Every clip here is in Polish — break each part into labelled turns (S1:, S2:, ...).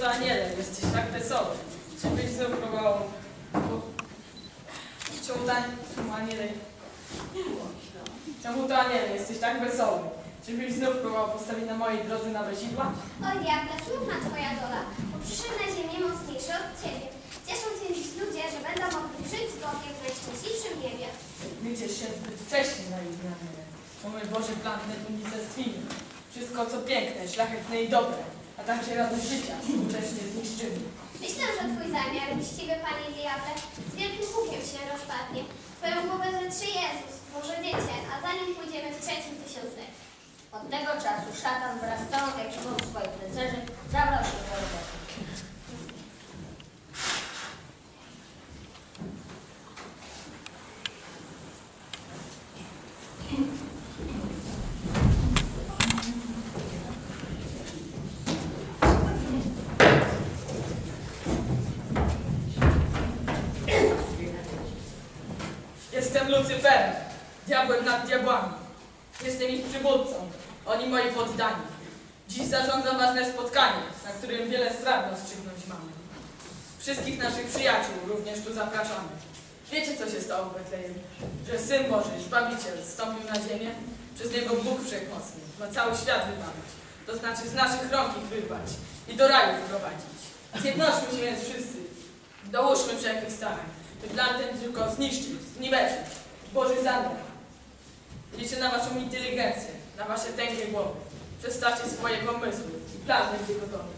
S1: to aniele, jesteś tak wesoły. Czyżbyś znów próbował... Czemu to czemu aniele... Czemu to aniele, jesteś tak wesoły. Czyżbyś znów próbował postawić na mojej drodze na sidła?
S2: Oj, diable, smutna twoja dola, bo przyszedł na ziemię mocniejszy od ciebie. Cieszą się dziś ludzie, że będą mogli żyć z Bogiem w najszczęśliwszym niebie.
S1: Liczysz się zbyt wcześnie na ich. To mój Boży plan unicestwimy. Wszystko co piękne, szlachetne i dobre, a także radość życia współcześnie zniszczymy.
S2: Myślę, że twój zamiar ciebie, panie diable, z wielkim hukiem się rozpadnie. Twoją głowę zetrze Jezus, Boże dziecię, a zanim pójdziemy w trzecim tysiącleciu.
S3: Od tego czasu szatan wraz z całą ekipą swoich rycerzy zabrał się do roboty.
S1: Jestem Lucyferem, diabłem nad diabłami. Jestem ich przywódcą, oni moi poddani. Dziś zarządzam ważne spotkanie, na którym wiele spraw rozstrzygnąć mamy. Wszystkich naszych przyjaciół również tu zapraszamy. Wiecie, co się stało w Betlejem? Że Syn Boży, Zbawiciel, zstąpił na ziemię? Przez Niego Bóg Wszechmocny ma cały świat wybawić. To znaczy z naszych rąk ich wyrwać i do raju wprowadzić. Zjednoczmy się więc wszyscy. Dołóżmy wszelkich starań, ten tylko zniszczyć, zniweczyć. Boży zamiar. Liczę na waszą inteligencję, na wasze tęgie głowy. Przedstawcie swoje pomysły i plan będzie gotowy.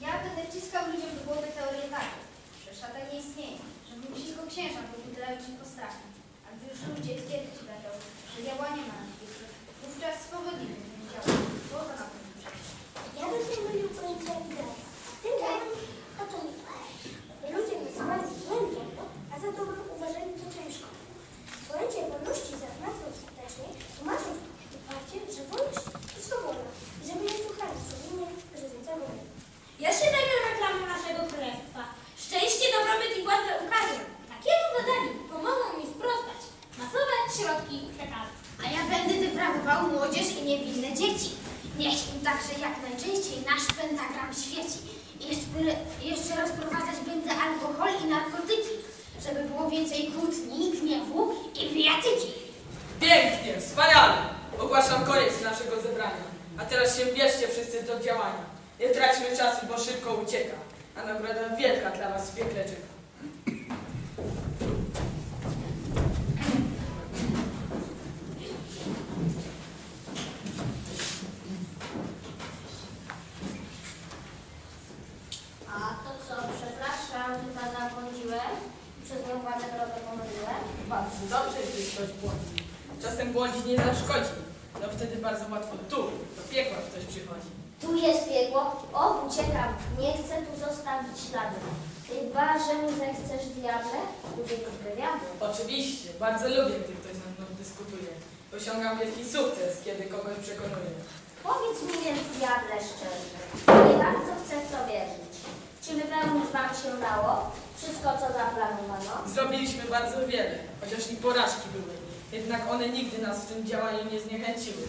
S4: Ja będę wciskał ludziom do głowy teorię taką, że szatan nie istnieje, że musi tylko księża wybudować się postrachem. A gdy już ludzie twierdzić będą, że diabła nie ma na świecie, wówczas swobodnie będzie działać, bo to na pewno przecież.
S5: Ja bym się mylił pojęcia idei. Tym razem o to mi chodzi. Ludzie nazywali złem dobro, a za dobro uważali to, co im szkodzi. Pojęcie wolności zaznacą skutecznie, tłumacząc uparcie, że wolność to swoboda i że my nie słuchali sumienia żyjącego Boga.
S6: Ja się zajmę reklamą naszego królestwa. Szczęście, dobrobyt i władzę ukażę. Takiemu zadaniu pomogą mi sprostać masowe środki przekazu.
S4: A ja będę deprawował młodzież i niewinne dzieci. Niech im także jak najczęściej nasz pentagram świeci. I jeszcze, jeszcze rozprowadzać będę alkohol i narkotyki, żeby było więcej kłótni, gniewu i bijatyki.
S1: Pięknie, wspaniale! Ogłaszam koniec naszego zebrania. A teraz się bierzcie wszyscy do działania. Nie traćmy czasu, bo szybko ucieka. A nagroda wielka dla was w piekle czeka.
S3: A to co, przepraszam, że pana zabłądziłem? Przez nią władzę drogę pomyliłem?
S1: Bardzo dobrze, gdy ktoś błądzi. Czasem błądzić nie zaszkodzi. No wtedy bardzo łatwo tu, do piekła ktoś przychodzi.
S3: Tu jest piekło. O, uciekam. Nie chcę tu zostawić śladu. Chyba, że mi zechcesz diable, lubię tych wywiadów.
S1: Oczywiście, bardzo lubię, gdy ktoś ze mną dyskutuje. Osiągam wielki sukces, kiedy kogoś przekonuję.
S3: Powiedz mi więc, diable, szczerze, nie bardzo chcę w to wierzyć. Czy wypełnić wam się dało wszystko, co zaplanowano?
S1: Zrobiliśmy bardzo wiele, chociaż i porażki były. Jednak one nigdy nas w tym działaniu nie zniechęciły.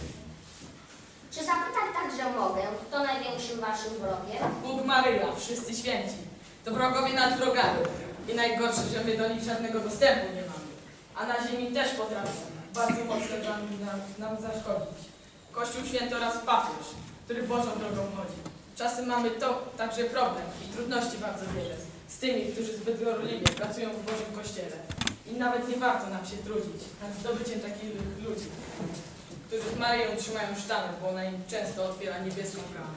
S3: Czy zapytać także mogę, kto największym waszym wrogiem?
S1: Bóg Maryja, wszyscy święci. To wrogowie nad wrogami. I najgorsze, że my do nich żadnego dostępu nie mamy. A na ziemi też potrafią bardzo mocno nam, nam, nam zaszkodzić. Kościół święto oraz papież, który Bożą drogą chodzi. Czasem mamy to także problem i trudności bardzo wiele z tymi, którzy zbyt gorliwie pracują w Bożym Kościele. I nawet nie warto nam się trudzić nad zdobyciem takich ludzi, którzy z Maryją trzymają sztamę, bo ona im często otwiera niebieską bramę.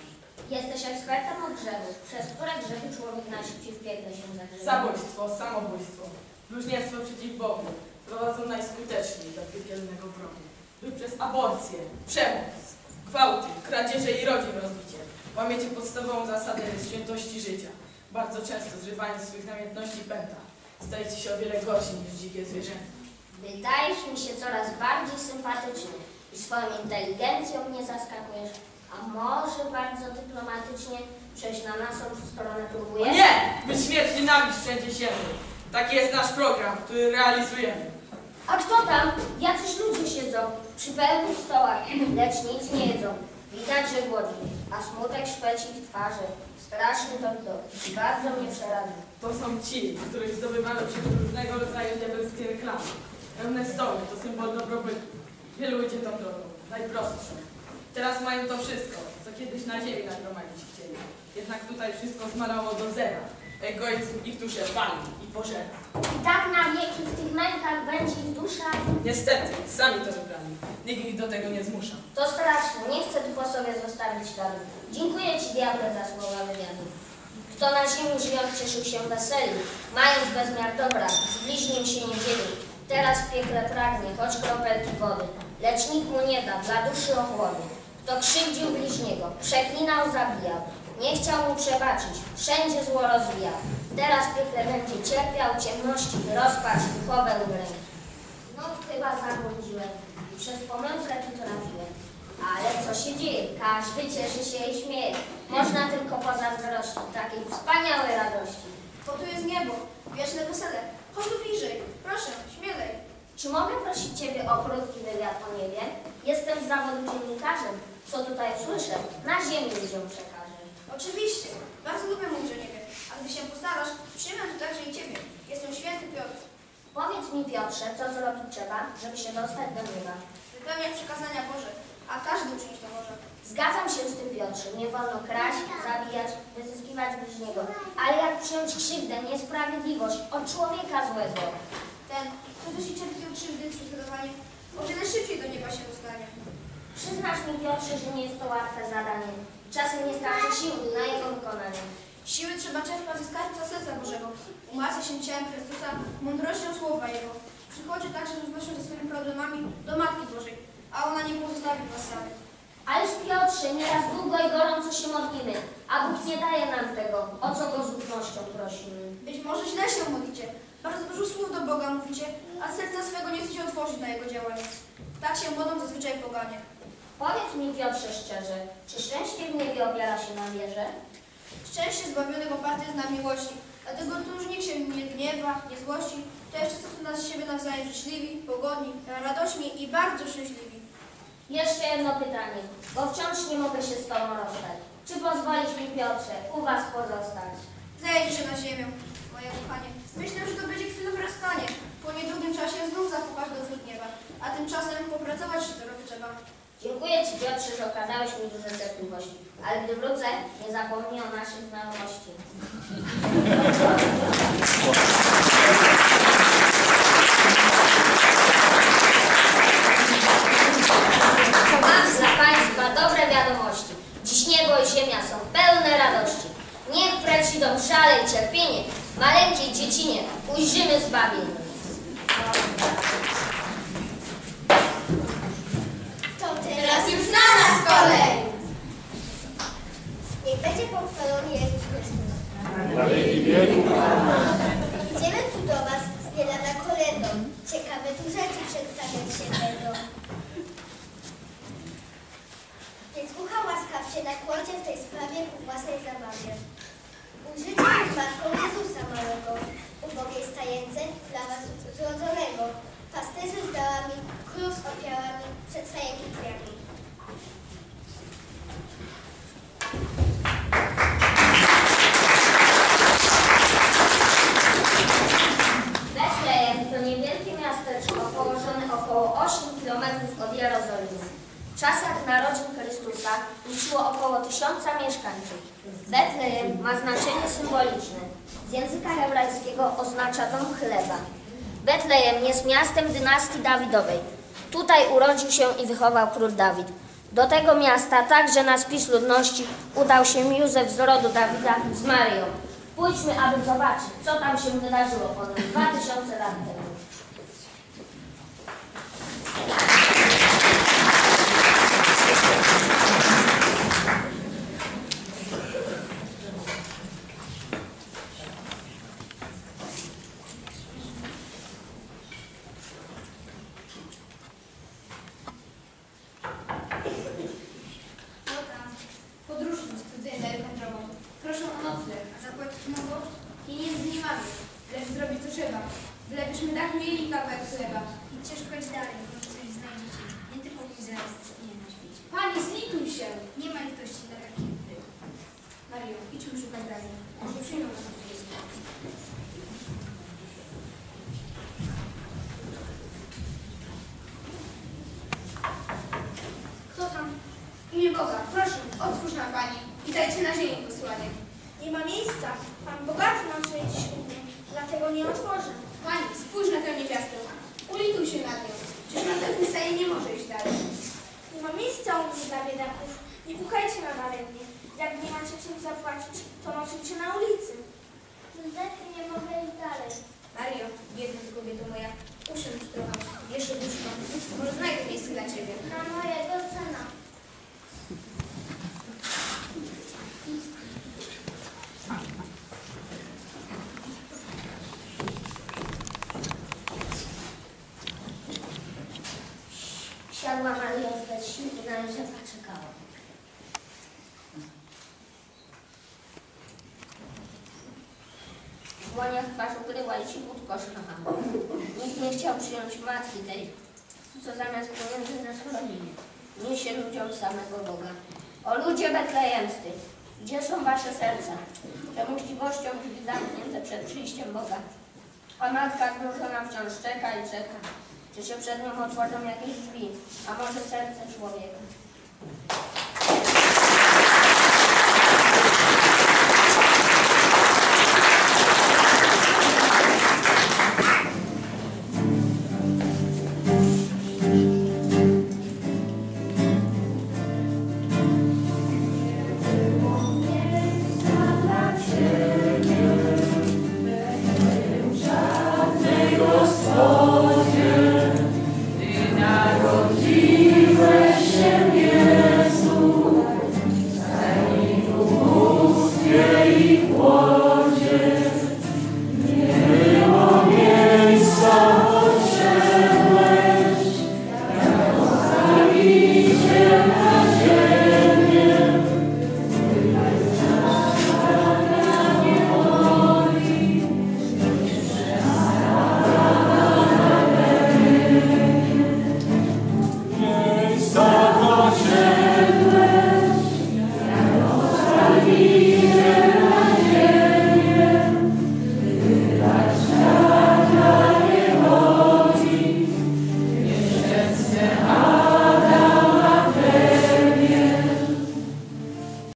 S3: Jesteś ekspertem od grzechów, przez które grzechy człowiek najszybciej w piekle się zagrzeje.
S1: Zabójstwo, samobójstwo, bluźnierstwo przeciw Bogu prowadzą najskuteczniej do piekielnego progu. Lub przez aborcję, przemoc, gwałty, kradzieże i rodzin rozbicie. Łamiecie podstawową zasadę świętości życia, bardzo często zrywając swych namiętności pęta. Stajecie się o wiele gorsi niż dzikie zwierzęta.
S3: Wydajesz mi się coraz bardziej sympatyczny i swoją inteligencją mnie zaskakujesz. A może bardzo dyplomatycznie przejść na naszą stronę
S1: O
S3: próbujesz?
S1: nie! My śmierć nienawiść wszędzie siemy. Taki jest nasz program, który realizujemy.
S3: A kto tam? Jacyś ludzie siedzą przy pełnych stołach, lecz nic nie jedzą. Widać, że głodni, a smutek szpeci w twarzy. Straszny to widok i bardzo mnie przeraził.
S1: To są ci, których zdobywają się różnego rodzaju diabelskie reklamy. Pełne stoły to symbol dobrobytu. Wielu idzie tą drogą, najprostszą. Teraz mają to wszystko, co kiedyś na ziemi nagromadzić chcieli. Jednak tutaj wszystko zmalało do zera. Egoizm ich duszę pali i pożera.
S3: I tak na wieki w tych mękach będzie ich dusza.
S1: Niestety, sami to wybrali. Nikt ich do tego nie zmusza.
S3: To straszne, nie chcę tu po sobie zostawić śladu. Dziękuję Ci, diable, za słowa wywiadu. Kto na ziemi żyjąc cieszył się weseli, mając bezmiar dobra, z bliźnim się nie dzieli. Teraz w piekle pragnie, choć kropelki wody, lecz nikt mu nie da, dla duszy ochłody. Kto krzywdził bliźniego, przeklinał, zabijał, nie chciał mu przebaczyć, wszędzie zło rozwijał. Teraz w piekle będzie cierpiał ciemności, rozpacz, duchowe udręki. No chyba zabłądziłem i przez pomyłkę tu trafiłem. Ale co się dzieje? Każdy cieszy się i śmieje. Można tylko pozazdrościć takiej wspaniałej radości.
S5: Bo tu jest niebo, wieczne wesele. Chodź tu bliżej, proszę, śmielej.
S3: Czy mogę prosić Ciebie o krótki wywiad o niebie? Jestem z zawodu dziennikarzem. Co tutaj słyszę, na ziemi ludziom przekażę.
S5: Oczywiście, bardzo lubię mówić o niebie. A gdy się postarasz, przyjmę tu także i ciebie. Jestem święty Piotr.
S3: Powiedz mi Piotrze, co zrobić trzeba, żeby się dostać do nieba.
S5: Wypełniać przykazania Boże, a każdy uczynić to może.
S3: Zgadzam się z tym Piotrze. Nie wolno kraść, zabijać, wyzyskiwać bliźniego. Ale jak przyjąć krzywdę, niesprawiedliwość od człowieka złego?
S5: Ten, kto też i cierpi od krzywdy czy zgadowanie, o wiele szybciej do nieba się dostanie.
S3: Przyznasz mi Piotrze, że nie jest to łatwe zadanie. Czasem nie starczy sił na jego wykonanie.
S5: Siły trzeba czerpać ze skarbca serca Bożego. Umacnia się ciałem Chrystusa, mądrością słowa Jego. Przychodzi także z ze swoimi problemami do Matki Bożej, a ona nie pozostawi was samych.
S3: Ależ Piotrze, nieraz długo i gorąco się modlimy, a Bóg nie daje nam tego, o co go z ufnością prosimy.
S5: Być może źle się modlicie, bardzo dużo słów do Boga mówicie, a serca swego nie chcecie otworzyć na Jego działanie. Tak się modlą zazwyczaj poganie.
S3: Powiedz mi Piotrze szczerze, czy szczęście w niebie opiera się na wierze?
S5: Szczęście zbawionych oparte jest na miłości, dlatego tu już nikt się nie gniewa, nie złości, to jeszcze są na siebie nawzajem życzliwi, pogodni, radośni i bardzo szczęśliwi.
S3: Jeszcze jedno pytanie, bo wciąż nie mogę się z Tobą rozstać. Czy pozwolisz mi Piotrze u Was pozostać?
S5: Się na ziemię, moje kochanie. Myślę, że to będzie chwilą rozstanie. Po niedługim czasie znów zapukasz do wrót nieba, a tymczasem popracować się to trzeba.
S3: Dziękuję Ci Piotrze, że okazałeś mi dużo cierpliwości, ale gdy wrócę, nie zapomnij o naszych znajomości. Mam dla Państwa dobre wiadomości. Dziś niebo i ziemia są pełne radości. Niech preci dom żale i cierpienie, maleńkiej dziecinie ujrzymy zbawienie.
S2: To teraz już na nas kolej!
S5: Niech będzie pochwalony Jezus Chrystus.
S2: Idziemy tu do Was z nie lada kolendą. Ciekawe tu rzeczy przedstawiać się będą. Więc ucha łaskawcie nakłodzie w tej sprawie ku własnej zabawie. Ujrzycie z Matką Jezusa małego, ubogiej stajence dla Was zrodzonego. Pasterzy z dałami, król z ofiarami, przed stajenki drzwiami.
S3: Znaczenie symboliczne. Z języka hebrajskiego oznacza dom chleba. Betlejem jest miastem dynastii Dawidowej. Tutaj urodził się i wychował król Dawid. Do tego miasta także na spis ludności udał się Józef z rodu Dawida z Marią. Pójdźmy, aby zobaczyć, co tam się wydarzyło ponad 2000 lat temu.
S4: No tam, podróżni studzenie daleką drogą. Proszę o nocleg, a zapłacić mogą? Pieniędzy nie mamy, lecz zrobić co trzeba.
S5: Bylebyśmy tak mieli kawałek chleba. Idźcie szukać dalej, może coś znajdziecie. Nie tylko muzea istnieje na świecie. Pani, zlituj się! Nie ma litości dla takich jak ty. Mario, Kto tam? Imię Boga, proszę, otwórz nam Pani i dajcie na ziemi posłanie.
S6: Nie ma miejsca. Pan bogaty ma swoje ślubie, dlatego nie otworzę.
S5: Pani, spójrz na tę niewiastę. Ulituj się nad nią. Przecież na takim stanie nie może iść dalej.
S6: Nie ma miejsca u mnie dla biedaków. Nie pukajcie na daremnie. Jak nie macie czym zapłacić, to nocujcie na ulicy.
S7: Józefie, nie mogę iść dalej.
S5: Mario, biedna ty kobieto moja, usiądź trochę, jeszcze duszko. Może znajdę miejsce dla ciebie.
S7: Na mojego syna.
S3: Siadła Maria bez sił i na Józefa czekała. W dłoniach twarz ukryła i cichutko szlochała. Nikt nie chciał przyjąć matki tej, co zamiast pieniędzy zasłonili. Niesie ludziom samego Boga. O ludzie betlejemscy, gdzie są wasze serca? Czemu chciwością drzwi zamknięte przed przyjściem Boga? A matka znużona wciąż czeka i czeka. Czy się przed nią otworzą jakieś drzwi, a może serce człowieka?